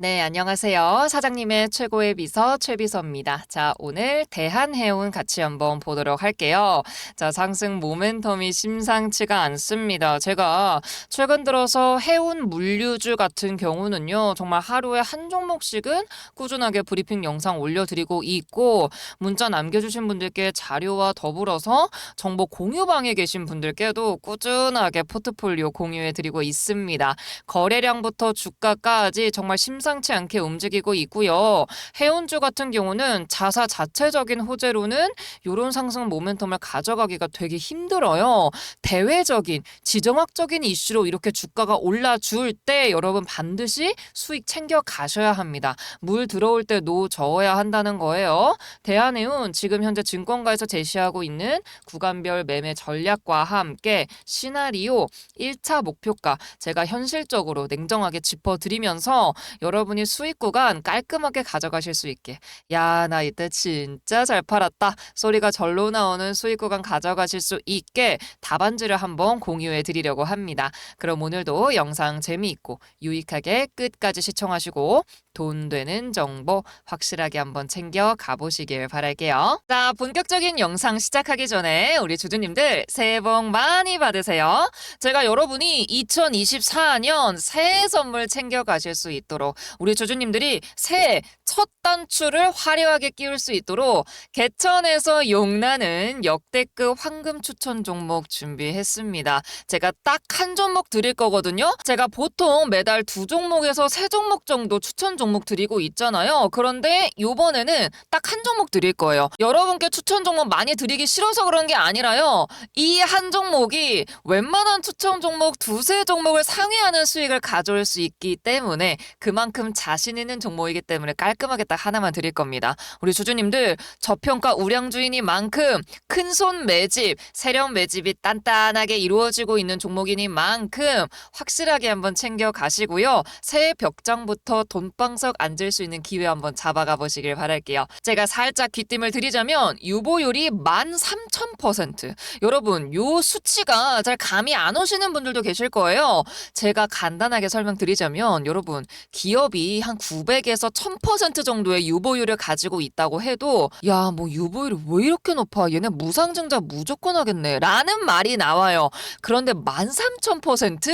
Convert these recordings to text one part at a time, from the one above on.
네, 안녕하세요. 사장님의 최고의 비서 최비서입니다. 자, 오늘 대한해운 같이 한번 보도록 할게요. 자, 상승 모멘텀이 심상치가 않습니다. 제가 최근 들어서 해운 물류주 같은 경우는요, 정말 하루에 한 종목씩은 꾸준하게 브리핑 영상 올려드리고 있고, 문자 남겨주신 분들께 자료와 더불어서 정보 공유방에 계신 분들께도 꾸준하게 포트폴리오 공유해드리고 있습니다. 거래량부터 주가까지 정말 심상 치 않게 움직이고 있고요. 해운주 같은 경우는 자사 자체적인 호재로는 이런 상승 모멘텀을 가져가기가 되게 힘들어요. 대외적인 지정학적인 이슈로 이렇게 주가가 올라줄 때 여러분 반드시 수익 챙겨 가셔야 합니다. 물 들어올 때 노 저어야 한다는 거예요. 대한해운 지금 현재 증권가에서 제시하고 있는 구간별 매매 전략과 함께 시나리오 1차 목표가 제가 현실적으로 냉정하게 짚어드리면서 여러분 이 수익 구간 깔끔하게 가져가실 수 있게 야 나 이때 진짜 잘 팔았다 소리가 절로 나오는 수익 구간 가져가실 수 있게 답안지를 한번 공유해 드리려고 합니다. 그럼 오늘도 영상 재미있고 유익하게 끝까지 시청하시고 돈 되는 정보 확실하게 한번 챙겨 가보시길 바랄게요. 자, 본격적인 영상 시작하기 전에 우리 주주님들 새해 복 많이 받으세요. 제가 여러분이 2024년 새해 선물 챙겨 가실 수 있도록 우리 주주님들이 새해 첫 단추를 화려하게 끼울 수 있도록 개천에서 용나는 역대급 황금 추천 종목 준비했습니다. 제가 딱 한 종목 드릴 거거든요. 제가 보통 매달 두 종목에서 세 종목 정도 추천 종목 드리고 있잖아요. 그런데 요번에는 딱 한 종목 드릴 거예요. 여러분께 추천 종목 많이 드리기 싫어서 그런 게 아니라요. 이 한 종목이 웬만한 추천 종목 두세 종목을 상회하는 수익을 가져올 수 있기 때문에 그만큼 자신 있는 종목이기 때문에 깔끔 하게 딱 하나만 드릴 겁니다. 우리 주주님들 저평가 우량주이니만큼 큰손 매집, 세력 매집이 단단하게 이루어지고 있는 종목이니만큼 확실하게 한번 챙겨 가시고요. 새해 벽장부터 돈방석 앉을 수 있는 기회 한번 잡아가 보시길 바랄게요. 제가 살짝 귀띔을 드리자면 유보율이 13,000%. 여러분, 요 수치가 잘 감이 안 오시는 분들도 계실 거예요. 제가 간단하게 설명드리자면 여러분, 기업이 한 900에서 1000% 정도의 유보율을 가지고 있다고 해도 야, 뭐 유보율이 왜 이렇게 높아? 얘네 무상증자 무조건 하겠네. 라는 말이 나와요. 그런데 13,000%?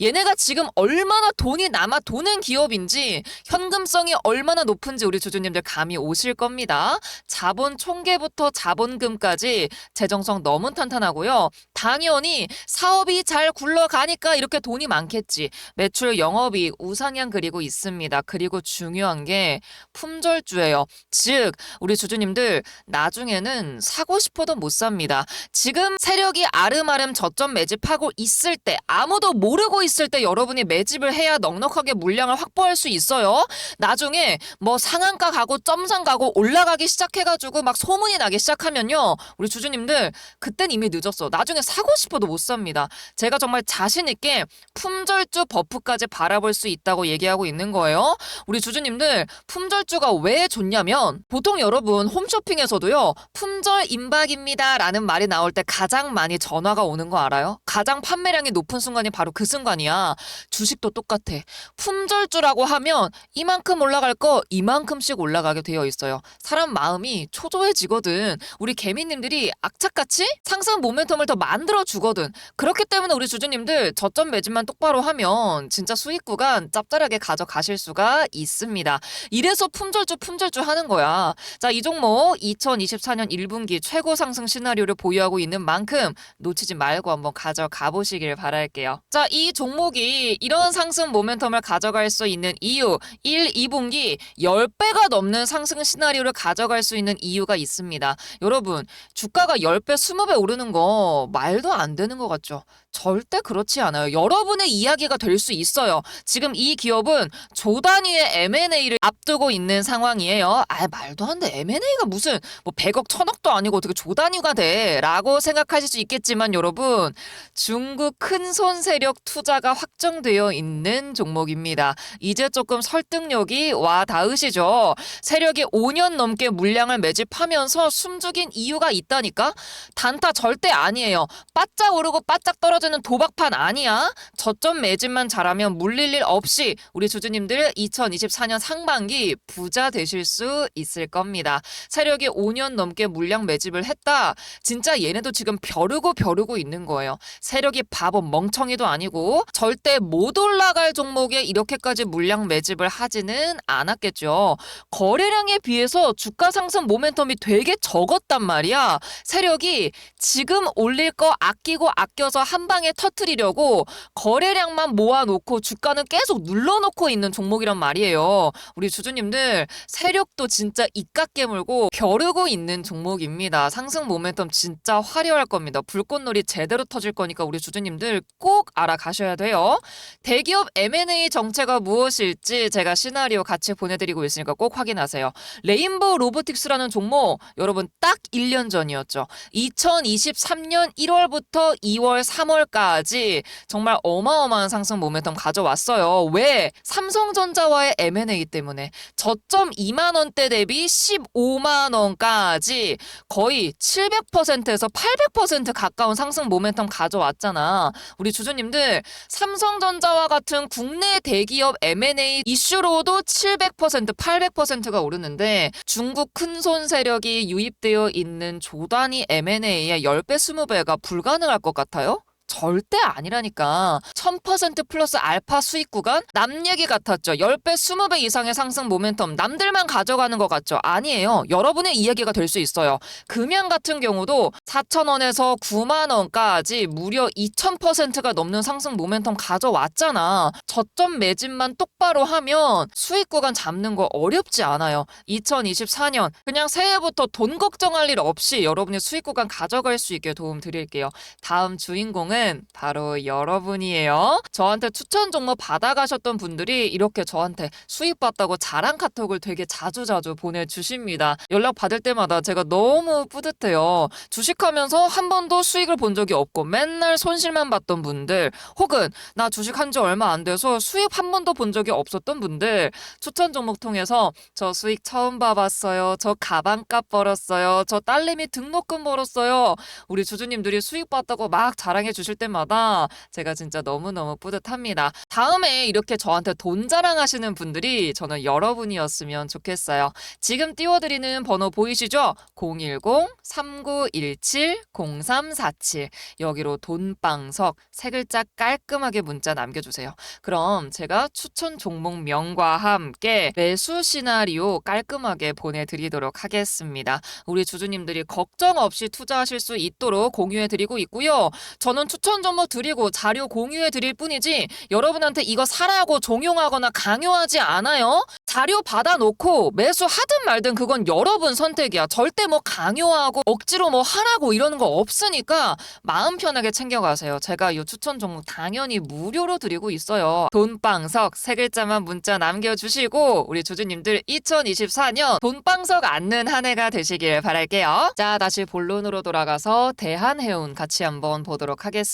얘네가 지금 얼마나 돈이 남아 도는 기업인지 현금성이 얼마나 높은지 우리 주주님들 감이 오실 겁니다. 자본 총계부터 자본금까지 재정성 너무 탄탄하고요. 당연히 사업이 잘 굴러가니까 이렇게 돈이 많겠지. 매출 영업이 우상향 그리고 있습니다. 그리고 중요한 게 품절주예요. 즉 우리 주주님들 나중에는 사고 싶어도 못 삽니다. 지금 세력이 아름아름 저점 매집하고 있을 때 아무도 모르고 있을 때 여러분이 매집을 해야 넉넉하게 물량을 확보할 수 있어요. 나중에 뭐 상한가 가고 점상 가고 올라가기 시작해가지고 막 소문이 나기 시작하면요. 우리 주주님들 그땐 이미 늦었어. 나중에 사고 싶어도 못 삽니다. 제가 정말 자신 있게 품절주 버프까지 바라볼 수 있다고 얘기하고 있는 거예요. 우리 주주님들 품절주가 왜 좋냐면 보통 여러분 홈쇼핑에서도요. 품절 임박입니다 라는 말이 나올 때 가장 많이 전화가 오는 거 알아요? 가장 판매량이 높은 순간이 바로 그 순간이야. 주식도 똑같아. 품절주라고 하면 이만큼 올라갈 거 이만큼씩 올라가게 되어 있어요. 사람 마음이 초조해지거든. 우리 개미님들이 악착같이 상승 모멘텀을 더 만들어 주거든. 그렇기 때문에 우리 주주님들 저점 매집만 똑바로 하면 진짜 수익 구간 짭짤하게 가져가실 수가 있습니다. 이래서 품절주 품절주 하는 거야. 자, 이 종목 2024년 1분기 최고 상승 시나리오를 보유하고 있는 만큼 놓치지 말고 한번 가져가 보시길 바랄게요. 자, 이 종목이 이런 상승 모멘텀을 가져갈 수 있는 이유 1, 2분기 10배가 넘는 상승 시나리오를 가져갈 수 있는 이유가 있습니다. 여러분, 주가가 10배, 20배 오르는 거 말도 안 되는 것 같죠? 절대 그렇지 않아요. 여러분의 이야기가 될 수 있어요. 지금 이 기업은 조 단위의 M&A를 앞두고 있는 상황이에요. 아, 말도 안 돼. M&A가 무슨 뭐 100억, 1000억도 아니고 어떻게 조 단위가 돼? 라고 생각하실 수 있겠지만 여러분, 중국 큰손 세력 투자가 확정되어 있는 종목입니다. 이제 조금 설득력이 와 닿으시죠? 세력이 5년 넘게 물량을 매집하면서 숨죽인 이유가 있다니까? 단타 절대 아니에요. 바짝 오르고 바짝 떨어지 는 이제까지는 도박판 아니야. 저점 매집만 잘하면 물릴 일 없이 우리 주주님들 2024년 상반기 부자 되실 수 있을 겁니다. 세력이 5년 넘게 물량 매집을 했다. 진짜 얘네도 지금 벼르고 벼르고 있는 거예요. 세력이 바보 멍청이도 아니고 절대 못 올라갈 종목에 이렇게까지 물량 매집을 하지는 않았겠죠. 거래량에 비해서 주가 상승 모멘텀이 되게 적었단 말이야. 세력이 지금 올릴 거 아끼고 아껴서 한 방에 터트리려고 거래량만 모아놓고 주가는 계속 눌러놓고 있는 종목이란 말이에요. 우리 주주님들 세력도 진짜 이깟 깨물고 벼르고 있는 종목입니다. 상승 모멘텀 진짜 화려할 겁니다. 불꽃놀이 제대로 터질 거니까 우리 주주님들 꼭 알아가셔야 돼요. 대기업 M&A 정체가 무엇일지 제가 시나리오 같이 보내드리고 있으니까 꼭 확인하세요. 레인보우 로보틱스라는 종목 여러분 딱 1년 전이었죠. 2023년 1월부터 2월 3 월까지 정말 어마어마한 상승 모멘텀 가져왔어요. 왜? 삼성전자와의 M&A 때문에 저점 2만 원대 대비 15만 원까지 거의 700%에서 800% 가까운 상승 모멘텀 가져왔잖아. 우리 주주님들 삼성전자와 같은 국내 대기업 M&A 이슈로도 700% 800%가 오르는데 중국 큰손 세력이 유입되어 있는 조단위 M&A의 10배 20배가 불가능할 것 같아요? 절대 아니라니까. 1000% 플러스 알파 수익 구간? 남 얘기 같았죠. 10배, 20배 이상의 상승 모멘텀 남들만 가져가는 것 같죠. 아니에요. 여러분의 이야기가 될 수 있어요. 금양 같은 경우도 4,000원에서 9만원까지 무려 2000%가 넘는 상승 모멘텀 가져왔잖아. 저점 매집만 똑바로 하면 수익 구간 잡는 거 어렵지 않아요. 2024년 그냥 새해부터 돈 걱정할 일 없이 여러분의 수익 구간 가져갈 수 있게 도움 드릴게요. 다음 주인공은 바로 여러분이에요. 저한테 추천 종목 받아가셨던 분들이 이렇게 저한테 수익 봤다고 자랑 카톡을 되게 자주 자주 보내주십니다. 연락 받을 때마다 제가 너무 뿌듯해요. 주식하면서 한 번도 수익을 본 적이 없고 맨날 손실만 봤던 분들 혹은 나 주식한 지 얼마 안 돼서 수익 한 번도 본 적이 없었던 분들 추천 종목 통해서 저 수익 처음 봐봤어요. 저 가방값 벌었어요. 저 딸내미 등록금 벌었어요. 우리 주주님들이 수익 봤다고 막 자랑해 주실 때마다 제가 진짜 너무너무 뿌듯합니다. 다음에 이렇게 저한테 돈 자랑하시는 분들이 저는 여러분이었으면 좋겠어요. 지금 띄워드리는 번호 보이시죠? 010-3917-0347 여기로 돈방석 세 글자 깔끔하게 문자 남겨주세요. 그럼 제가 추천 종목 명과 함께 매수 시나리오 깔끔하게 보내드리도록 하겠습니다. 우리 주주님들이 걱정 없이 투자하실 수 있도록 공유해드리고 있고요. 저는 추천 정보 드리고 자료 공유해 드릴 뿐이지 여러분한테 이거 사라고 종용하거나 강요하지 않아요. 자료 받아놓고 매수하든 말든 그건 여러분 선택이야. 절대 뭐 강요하고 억지로 뭐 하라고 이러는 거 없으니까 마음 편하게 챙겨가세요. 제가 이 추천 종목 당연히 무료로 드리고 있어요. 돈방석 세 글자만 문자 남겨주시고 우리 주주님들 2024년 돈방석 앉는 한 해가 되시길 바랄게요. 자 다시 본론으로 돌아가서 대한해운 같이 한번 보도록 하겠습니다.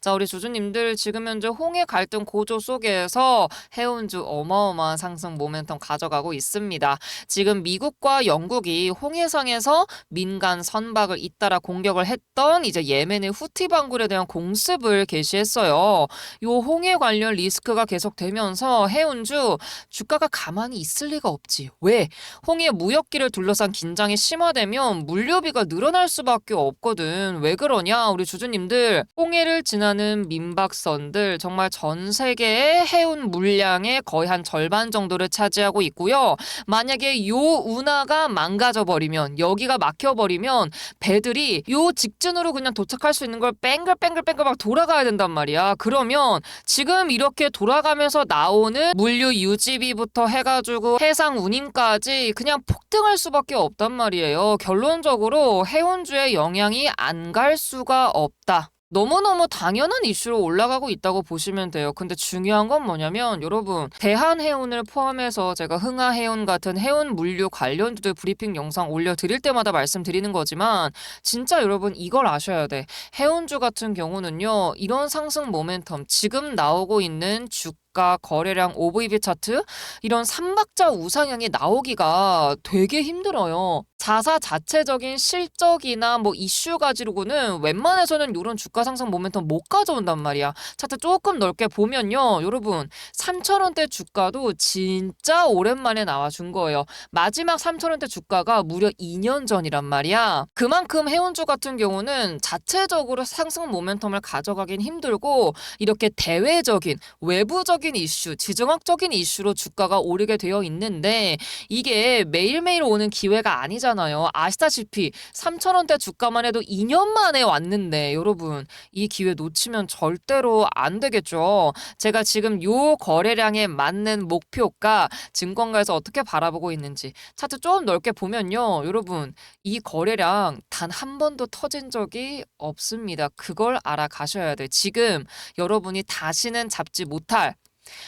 자 우리 주주님들 지금 현재 홍해 갈등 고조 속에서 해운주 어마어마한 상승 모멘텀 가져가고 있습니다. 지금 미국과 영국이 홍해상에서 민간 선박을 잇따라 공격을 했던 이제 예멘의 후티 방굴에 대한 공습을 개시했어요. 요 홍해 관련 리스크가 계속되면서 해운주 주가가 가만히 있을 리가 없지. 왜? 홍해 무역기를 둘러싼 긴장이 심화되면 물류비가 늘어날 수밖에 없거든. 왜 그러냐? 우리 주주님들 홍해를 지나는 민박선들 정말 전 세계의 해운 물량의 거의 한 절반 정도를 차지하고 있고요. 만약에 요 운하가 망가져 버리면 여기가 막혀 버리면 배들이 요 직진으로 그냥 도착할 수 있는 걸 뺑글뺑글뺑글 막 돌아가야 된단 말이야. 그러면 지금 이렇게 돌아가면서 나오는 물류 유지비부터 해가지고 해상 운임까지 그냥 폭등할 수밖에 없단 말이에요. 결론적으로 해운주의 영향이 안 갈 수가 없다. 너무너무 당연한 이슈로 올라가고 있다고 보시면 돼요. 근데 중요한 건 뭐냐면 여러분 대한해운을 포함해서 제가 흥하해운 같은 해운 물류 관련주들 브리핑 영상 올려드릴 때마다 말씀드리는 거지만 진짜 여러분 이걸 아셔야 돼. 해운주 같은 경우는요. 이런 상승 모멘텀 지금 나오고 있는 주 가 거래량 OVB 차트 이런 삼박자 우상향이 나오기가 되게 힘들어요. 자사 자체적인 실적이나 뭐 이슈 가지고는 웬만해서는 이런 주가 상승 모멘텀 못 가져온단 말이야. 차트 조금 넓게 보면요. 여러분, 3,000원대 주가도 진짜 오랜만에 나와준 거예요. 마지막 3,000원대 주가가 무려 2년 전이란 말이야. 그만큼 해운주 같은 경우는 자체적으로 상승 모멘텀을 가져가긴 힘들고 이렇게 대외적인 외부적인 이슈, 지정학적인 이슈로 주가가 오르게 되어 있는데 이게 매일매일 오는 기회가 아니잖아요. 아시다시피 3,000원대 주가만 해도 2년 만에 왔는데 여러분 이 기회 놓치면 절대로 안 되겠죠. 제가 지금 요 거래량에 맞는 목표가 증권가에서 어떻게 바라보고 있는지 차트 좀 넓게 보면요. 여러분 이 거래량 단 한 번도 터진 적이 없습니다. 그걸 알아가셔야 돼요. 지금 여러분이 다시는 잡지 못할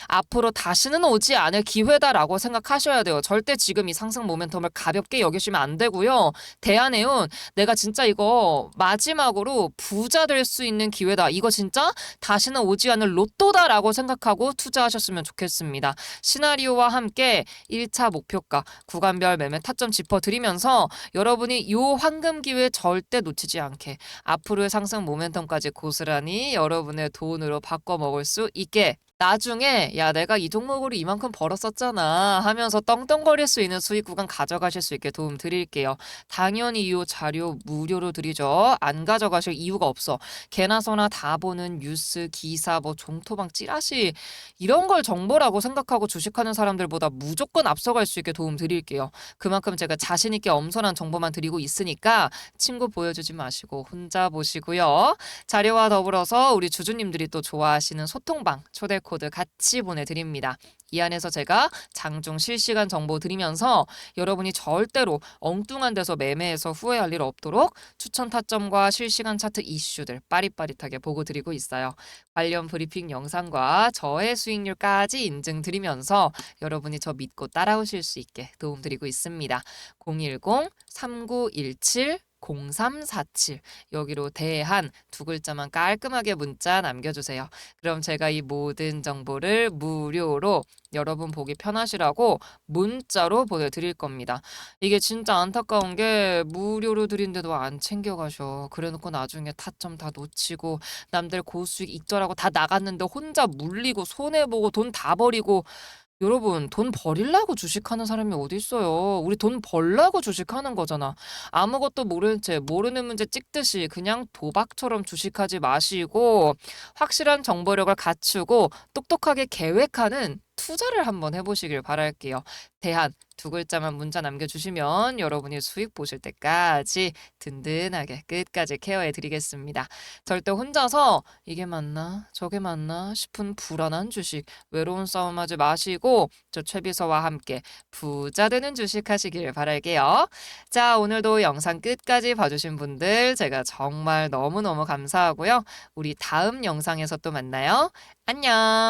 앞으로 다시는 오지 않을 기회다라고 생각하셔야 돼요. 절대 지금 이 상승 모멘텀을 가볍게 여기시면 안 되고요. 대한해운 내가 진짜 이거 마지막으로 부자 될 수 있는 기회다. 이거 진짜 다시는 오지 않을 로또다라고 생각하고 투자하셨으면 좋겠습니다. 시나리오와 함께 1차 목표가 구간별 매매 타점 짚어드리면서 여러분이 요 황금 기회 절대 놓치지 않게 앞으로의 상승 모멘텀까지 고스란히 여러분의 돈으로 바꿔 먹을 수 있게 나중에 야 내가 이 종목으로 이만큼 벌었었잖아 하면서 떵떵거릴 수 있는 수익 구간 가져가실 수 있게 도움 드릴게요. 당연히 이 자료 무료로 드리죠. 안 가져가실 이유가 없어. 개나 소나 다 보는 뉴스, 기사, 뭐 종토방 찌라시 이런 걸 정보라고 생각하고 주식하는 사람들보다 무조건 앞서갈 수 있게 도움 드릴게요. 그만큼 제가 자신 있게 엄선한 정보만 드리고 있으니까 친구 보여주지 마시고 혼자 보시고요. 자료와 더불어서 우리 주주님들이 또 좋아하시는 소통방 초대 코드 같이 보내드립니다. 이 안에서 제가 장중 실시간 정보 드리면서 여러분이 절대로 엉뚱한 데서 매매해서 후회할 일 없도록 추천 타점과 실시간 차트 이슈들 빠릿빠릿하게 보고 드리고 있어요. 관련 브리핑 영상과 저의 수익률까지 인증 드리면서 여러분이 저 믿고 따라오실 수 있게 도움 드리고 있습니다. 010 3917 0347 여기로 대한 두 글자만 깔끔하게 문자 남겨주세요. 그럼 제가 이 모든 정보를 무료로 여러분 보기 편하시라고 문자로 보내드릴 겁니다. 이게 진짜 안타까운 게 무료로 드린데도 안 챙겨가셔. 그래놓고 나중에 타점 다 놓치고 남들 고수익 익절하고 다 나갔는데 혼자 물리고 손해보고 돈 다 버리고 여러분 돈 버릴라고 주식하는 사람이 어디 있어요. 우리 돈 벌라고 주식하는 거잖아. 아무것도 모르는 채 모르는 문제 찍듯이 그냥 도박처럼 주식하지 마시고 확실한 정보력을 갖추고 똑똑하게 계획하는 투자를 한번 해보시길 바랄게요. 대한 두 글자만 문자 남겨주시면 여러분이 수익 보실 때까지 든든하게 끝까지 케어해 드리겠습니다. 절대 혼자서 이게 맞나 저게 맞나 싶은 불안한 주식 외로운 싸움하지 마시고 저 최비서와 함께 부자 되는 주식 하시길 바랄게요. 자 오늘도 영상 끝까지 봐주신 분들 제가 정말 너무너무 감사하고요. 우리 다음 영상에서 또 만나요. 안녕.